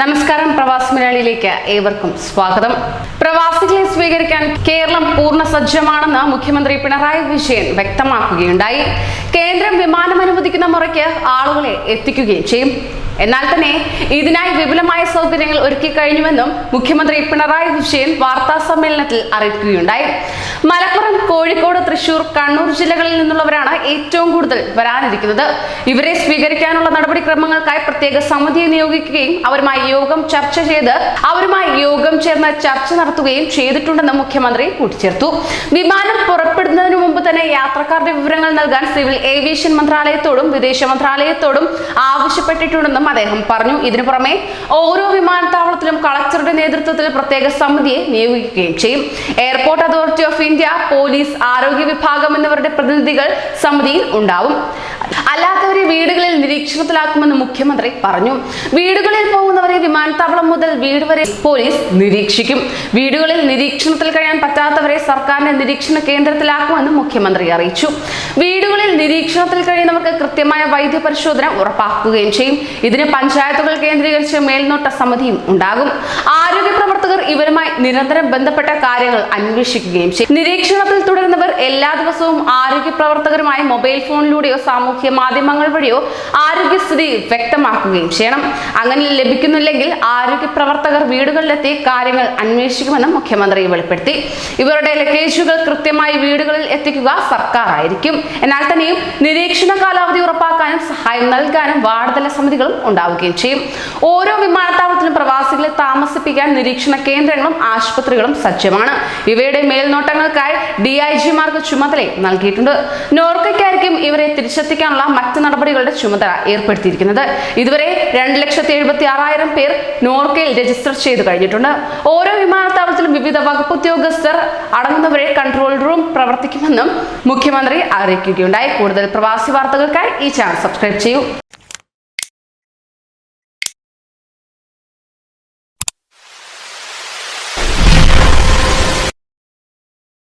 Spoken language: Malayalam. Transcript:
നമസ്കാരം പ്രവാസി മലയാളിയിലേക്ക് ഏവർക്കും സ്വാഗതം. പ്രവാസികളെ സ്വീകരിക്കാൻ കേരളം പൂർണ സജ്ജമാണെന്ന് മുഖ്യമന്ത്രി പിണറായി വിജയൻ വ്യക്തമാക്കുകയുണ്ടായി. കേന്ദ്രം വിമാനം അനുവദിക്കുന്ന മുറയ്ക്ക് ആളുകളെ എത്തിക്കുകയും ചെയ്യും. എന്നാൽ തന്നെ ഇതിനായി വിപുലമായ സൗകര്യങ്ങൾ ഒരുക്കി കഴിഞ്ഞുവെന്നും മുഖ്യമന്ത്രി പിണറായി വിജയൻ വാർത്താ സമ്മേളനത്തിൽ അറിയിക്കുകയുണ്ടായി. മലപ്പുറം കോഴിക്കോട് തൃശൂർ കണ്ണൂർ ജില്ലകളിൽ നിന്നുള്ളവരാണ് ഏറ്റവും കൂടുതൽ വരാനിരിക്കുന്നത്. ഇവരെ സ്വീകരിക്കാനുള്ള നടപടിക്രമങ്ങൾക്കായി പ്രത്യേക സമിതിയെ നിയോഗിക്കുകയും അവരുമായി യോഗം ചർച്ച ചെയ്ത് അവരുമായി യോഗം ചേർന്ന് ചർച്ച നടത്തുകയും ചെയ്തിട്ടുണ്ടെന്ന് മുഖ്യമന്ത്രി കൂട്ടിച്ചേർത്തു. വിമാനം പുറപ്പെടുന്നതിന് മുമ്പ് തന്നെ യാത്രക്കാരുടെ വിവരങ്ങൾ നൽകാൻ സിവിൽ ഏവിയേഷൻ മന്ത്രാലയത്തോടും വിദേശ മന്ത്രാലയത്തോടും ആവശ്യപ്പെട്ടിട്ടുണ്ടെന്നും അദ്ദേഹം പറഞ്ഞു. ഇതിനു പുറമെ ഓരോ വിമാനത്താവളത്തിലും കളക്ടറുടെ നേതൃത്വത്തിൽ പ്രത്യേക സമിതിയെ നിയോഗിക്കുകയും ചെയ്യും. Airport authority of India police ആരോഗ്യ വിഭാഗം എന്നിവരുടെ പ്രതിനിധികൾ സമിതിയിൽ ഉണ്ടാവും. അല്ലാത്തവരെ വീടുകളിൽ നിരീക്ഷണത്തിലാക്കുമെന്ന് മുഖ്യമന്ത്രി പറഞ്ഞു. വീടുകളിൽ പോകുന്നവരെ വിമാനത്താവളം മുതൽ വീട് വരെ പോലീസ് നിരീക്ഷിക്കും. വീടുകളിൽ നിരീക്ഷണത്തിൽ കഴിയാൻ പറ്റാത്തവരെ സർക്കാരിന്റെ നിരീക്ഷണ കേന്ദ്രത്തിലാക്കുമെന്ന് മുഖ്യമന്ത്രി അറിയിച്ചു. വീടുകളിൽ നിരീക്ഷണത്തിൽ കഴിയുന്നവർക്ക് കൃത്യമായ വൈദ്യ പരിശോധന ഉറപ്പാക്കുകയും ചെയ്യും. ഇതിന് പഞ്ചായത്തുകൾ കേന്ദ്രീകരിച്ച് മേൽനോട്ട സമിതിയും ഉണ്ടാകും. ആരോഗ്യ ഇവരുമായി നിരന്തരം ബന്ധപ്പെട്ട കാര്യങ്ങൾ അന്വേഷിക്കുകയും ചെയ്യും. നിരീക്ഷണത്തിൽ തുടരുന്നവർ എല്ലാ ദിവസവും ആരോഗ്യ പ്രവർത്തകരുമായി മൊബൈൽ ഫോണിലൂടെയോ സാമൂഹ്യ മാധ്യമങ്ങൾ വഴിയോ ആരോഗ്യസ്ഥിതി വ്യക്തമാക്കുകയും ചെയ്യണം. അങ്ങനെ ലഭിക്കുന്നില്ലെങ്കിൽ ആരോഗ്യ പ്രവർത്തകർ വീടുകളിലെത്തി കാര്യങ്ങൾ അന്വേഷിക്കുമെന്നും മുഖ്യമന്ത്രി വെളിപ്പെടുത്തി. ഇവരുടെ ലഗേജുകൾ കൃത്യമായി വീടുകളിൽ എത്തിക്കുക സർക്കാർ ആയിരിക്കും എന്നാൽ തന്നെയും നിരീക്ഷണ കാലാവധി ഉറപ്പാക്കാനും സഹായം നൽകാനും വാർത്തല സമിതികളും ഉണ്ടാവുകയും ചെയ്യും. ഓരോ വിമാനത്താവളത്തിലും പ്രവാസികളെ താമസിപ്പിക്കാൻ നിരീക്ഷണ കേന്ദ്രങ്ങളും ആശുപത്രികളും സജ്ജമാണ്. ഇവയുടെ മേൽനോട്ടങ്ങൾക്കായി ഡി ഐ ജിമാർക്ക് ചുമതല നൽകിയിട്ടുണ്ട്. നോർക്കയ്ക്കായിരിക്കും ഇവരെ തിരിച്ചെത്തിക്കാനുള്ള മറ്റ് നടപടികളുടെ ചുമതല ഏർപ്പെടുത്തിയിരിക്കുന്നത്. ഇതുവരെ രണ്ട് ലക്ഷത്തി എഴുപത്തി ആറായിരം പേർ നോർക്കയിൽ രജിസ്റ്റർ ചെയ്തു കഴിഞ്ഞിട്ടുണ്ട്. ഓരോ വിമാനത്താവളത്തിലും വിവിധ വകുപ്പ് ഉദ്യോഗസ്ഥർ അടങ്ങുന്നവരെ കൺട്രോൾ റൂം പ്രവർത്തിക്കുമെന്നും മുഖ്യമന്ത്രി അറിയിക്കുകയുണ്ടായി. കൂടുതൽ പ്രവാസി വാർത്തകൾക്കായി ഈ ചാനൽ സബ്സ്ക്രൈബ് ചെയ്യൂ.